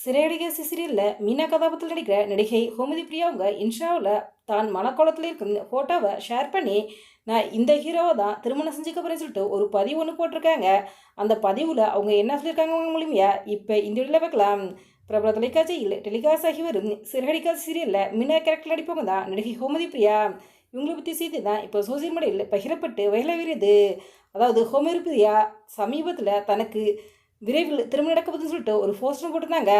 சிறையடிக சிசிரியில் மீனா கதாபாத்திரத்தில் நடிக்கிற நடிகை ஹோமதி பிரியா அவங்க இன்ஸ்டாவில் தான் மனக்கோலத்தில் இருக்கும் ஃபோட்டோவை ஷேர் பண்ணி நான் இந்த ஹீரோவை தான் திருமணம் செஞ்சுக்க போகிறேன்னு சொல்லிட்டு ஒரு பதிவு ஒன்று போட்டிருக்காங்க. அந்த பதிவில் அவங்க என்ன சொல்லியிருக்காங்க அவங்க மூலிமையா இப்போ இந்த வீடியோவில் பார்க்கலாம். பிரபல தொலைக்காட்சியில் டெலிகாஸ்ட் ஆகி வரும் சிறகடிக்கா சீரியலில் மீனா கேரக்டர் நடிப்பவங்க தான் நடிகை ஹோமதி பிரியா. இவங்களை பற்றி செய்தி தான் இப்போ சோசியல் மீடியாவில் பகிரப்பட்டு வயலாகிறது அதாவது ஹோமதி பிரியா சமீபத்தில் தனக்கு விரைவில் திருமணம் நடக்கப்படுதுன்னு சொல்லிட்டு ஒரு போஸ்டரும் போட்டிருந்தாங்க.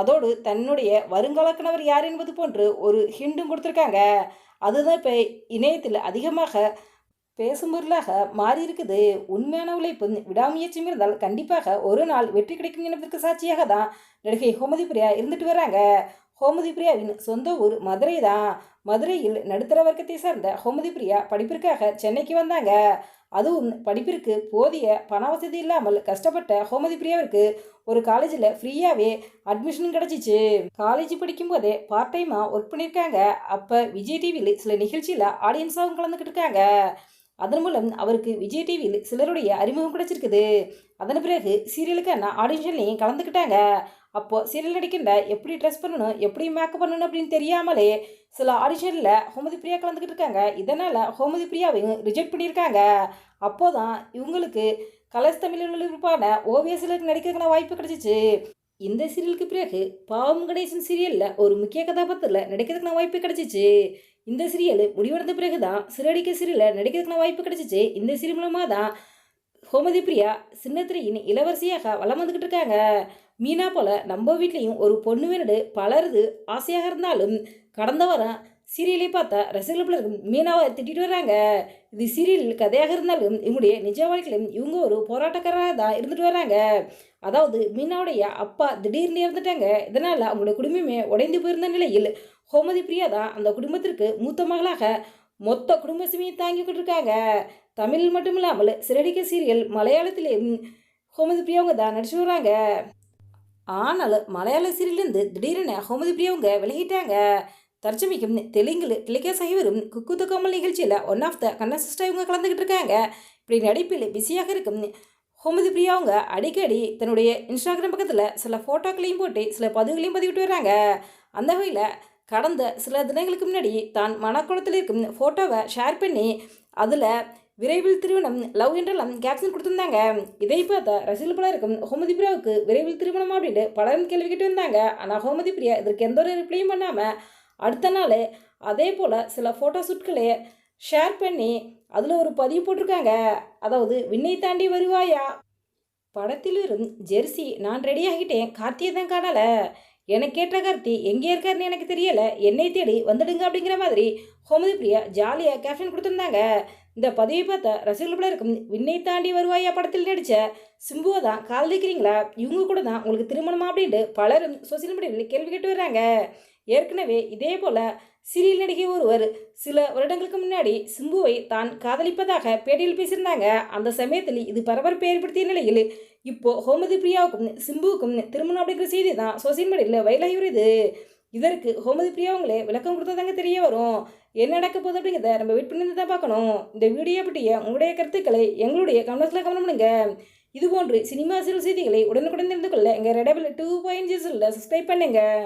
அதோடு தன்னுடைய வருங்கால கணவர் யார் என்பது போன்று ஒரு ஹிண்டும் கொடுத்துருக்காங்க. அதுதான் இப்போ இணையத்தில் அதிகமாக பேசும் பொருளாக மாறி இருக்குது உண்மையான உழைப்பு விடாமுயற்சியும் இருந்தால் கண்டிப்பாக ஒரு நாள் வெற்றி கிடைக்கும் என்பதற்கு சாட்சியாக தான் நடிகை ஹோமதி பிரியா இருந்துட்டு வராங்க. ஹோமதி பிரியாவின் சொந்த ஊர் மதுரை தான் மதுரையில் நடுத்தர வர்க்கத்தை சார்ந்த ஹோமதி பிரியா படிப்பிற்காக சென்னைக்கு வந்தாங்க. அதுவும் படிப்பிற்கு போதிய பண வசதி இல்லாமல் கஷ்டப்பட்ட ஹோமதி பிரியாவிற்கு ஒரு காலேஜில் ஃப்ரீயாகவே அட்மிஷன் கிடச்சிச்சு. காலேஜ் படிக்கும்போதே பார்ட் டைமாக ஒர்க் பண்ணியிருக்காங்க. அப்போ விஜய் டிவியில் சில நிகழ்ச்சியில் ஆடியன்ஸாகவும் கலந்துக்கிட்டு இருக்காங்க. அதன் மூலம் அவருக்கு விஜய் டிவியில் சிலருடைய அறிமுகம் கிடச்சிருக்குது. அதன் பிறகு சீரியலுக்கான ஆடிஷன்லையும் கலந்துக்கிட்டாங்க. அப்போது சீரியல் நடிக்கின்ற எப்படி ட்ரெஸ் பண்ணணும் எப்படி மேக்கப் பண்ணணும் அப்படின்னு தெரியாமலே சில ஆடிஷனில் ஹோமதி பிரியா கலந்துக்கிட்டு இருக்காங்க. இதனால் ஹோமதி பிரியாவையும் ரிஜெக்ட் பண்ணியிருக்காங்க. அப்போதான் இவங்களுக்கு கலர்ஸ் தமிழில் ஒளிபரப்பான ஓவியசிலுக்கு நடிக்கிறதுக்கான வாய்ப்பு கிடைச்சிச்சு. இந்த சீரியலுக்கு பிறகு பாவம் கணேசன் சீரியலில் ஒரு முக்கிய கதாபாத்திரத்தில் நடிக்கிறதுக்கான வாய்ப்பு கிடைச்சிச்சு. இந்த சீரியல் முடிவடைந்த பிறகு தான் சிறடிக்க சீரியலில் நடிக்கிறதுக்கான வாய்ப்பு கிடைச்சிச்சு. இந்த சீரியல் மூலமாக தான் ஹோமதி பிரியா சின்னத்திரையின் இளவரசியாக வளம் வந்துக்கிட்டு இருக்காங்க. மீனா போல நம்ம வீட்லேயும் ஒரு பொண்ணு வேணுடு பலருது ஆசையாக இருந்தாலும் கடந்த வாரம் சீரியலை பார்த்தா ரசிகர்கள் மீனாவை திட்டிட்டு வராங்க இது சீரியல் கதையாக இருந்தாலும் இவங்களுடைய நிஜ வாழ்க்கையிலும் இவங்க ஒரு போராட்டக்காரராக தான் இருந்துட்டு வராங்க அதாவது மீனாவுடைய அப்பா திடீர்னு இறந்துட்டாங்க. இதனால் அவங்களுடைய குடும்பமே உடைந்து போயிருந்த நிலையில் ஹோமதி பிரியா தான் அந்த குடும்பத்திற்கு மூத்த மகளாக மொத்த குடும்ப சுமையை தாங்கிக்கிட்டு இருக்காங்க தமிழ் மட்டும் இல்லாமல் சிறடிக்க சீரியல் மலையாளத்திலேயும் ஹோமதி பிரியாவங்க தான் நடிச்சு வராங்க ஆனாலும் மலையாள சீரியல்லேருந்து திடீரென ஹோமதி பிரியாவுங்க விலகிட்டாங்க தற்சமைக்கும் தெலுங்கில் டெலிகாஸ்ட் ஆகி குக்கு துக்காமல் நிகழ்ச்சியில் ஒன் ஆஃப் த கண்ணசிஸ்டா இவங்க கலந்துக்கிட்டு இருக்காங்க. இப்படி நடிப்பில் பிஸியாக இருக்கும் ஹோமதி பிரியா அவங்க அடிக்கடி தன்னுடைய இன்ஸ்டாகிராம் பக்கத்தில் சில ஃபோட்டோக்களையும் போட்டு சில பதிவுகளையும் பதிவிட்டு வராங்க. அந்த வகையில் கடந்த சில தினங்களுக்கு முன்னாடி தான் மனக்குளத்தில் இருக்கும் ஃபோட்டோவை ஷேர் பண்ணி அதில் விரைவில் திருமணம். லவ் என்றெல்லாம் கேப்ஷன் கொடுத்துருந்தாங்க. இதை பார்த்தா ரசிகர்கள் பலருக்கும் ஹோமதி பிரியாவுக்கு விரைவில் திருமணம் அப்படின்ட்டு பலரும் கேள்வி கேட்டு வந்தாங்க. ஆனால் ஹோமதி பிரியா இதற்கு எந்த ஒரு ரிப்ளையும் பண்ணாமல் அடுத்த நாள் அதே போல் சில ஃபோட்டோ ஷூட்களை ஷேர் பண்ணி அதில் ஒரு பதிவு போட்டிருக்காங்க. அதாவது விண்ணை தாண்டி வருவாயா? படத்தில் வரும் ஜெர்சி நான் ரெடி ஆகிட்டேன். கார்த்தியை தான் காணலை. எனக்கு கேட்ட கார்த்தி எங்கே இருக்காருன்னு எனக்கு தெரியலை. என்னை தேடி வந்துடுங்க அப்படிங்கிற மாதிரி ஹோமதி பிரியா ஜாலியாக கேப்ஷன் கொடுத்துருந்தாங்க. இந்த பதிவை பார்த்த ரசிகர்கள் இருக்கும். விண்ணை தாண்டி வருவாயா படத்தில் நடித்த சிம்புவை தான் காதலிக்கிறீங்களா இவங்க கூட தான் உங்களுக்கு திருமணமா அப்படின்ட்டு பலரும் சோசியல் மீடியாவில் கேள்வி கேட்டு வர்றாங்க. ஏற்கனவே இதே போல் சிறிய நடிகை ஒருவர் சில வருடங்களுக்கு முன்னாடி சிம்புவை தான் காதலிப்பதாக பேட்டியில் பேசியிருந்தாங்க. அந்த சமயத்தில் இது பரபரப்பை ஏற்படுத்திய நிலையில் இப்போ ஹோமதி பிரியாவுக்கும் சிம்புவுக்கும் திருமணம் அப்படிங்கிற செய்தி தான் சோசியல் மீடியாவில் வயலாகி வருது. இதற்கு ஹோமதி பிரியாவங்களே விளக்கம் கொடுத்ததாங்க தெரிய வரும். என்ன நடக்க போகுது அப்படிங்கிறத நம்ம வெயிட் பண்ணி தான் பார்க்கணும். இந்த வீடியோ பற்றிய உங்களுடைய கருத்துக்களை எங்களுடைய கமெண்ட்ஸில் கமெண்ட் பண்ணுங்க. இதுபோன்று சினிமா சிறு செய்திகளை உடனுக்குடன் தெரிந்து கொள்ள எங்கள் ரெடபிள் டூ பாயிண்ட் ஜீஸில் சப்ஸ்கிரைப் பண்ணுங்கள்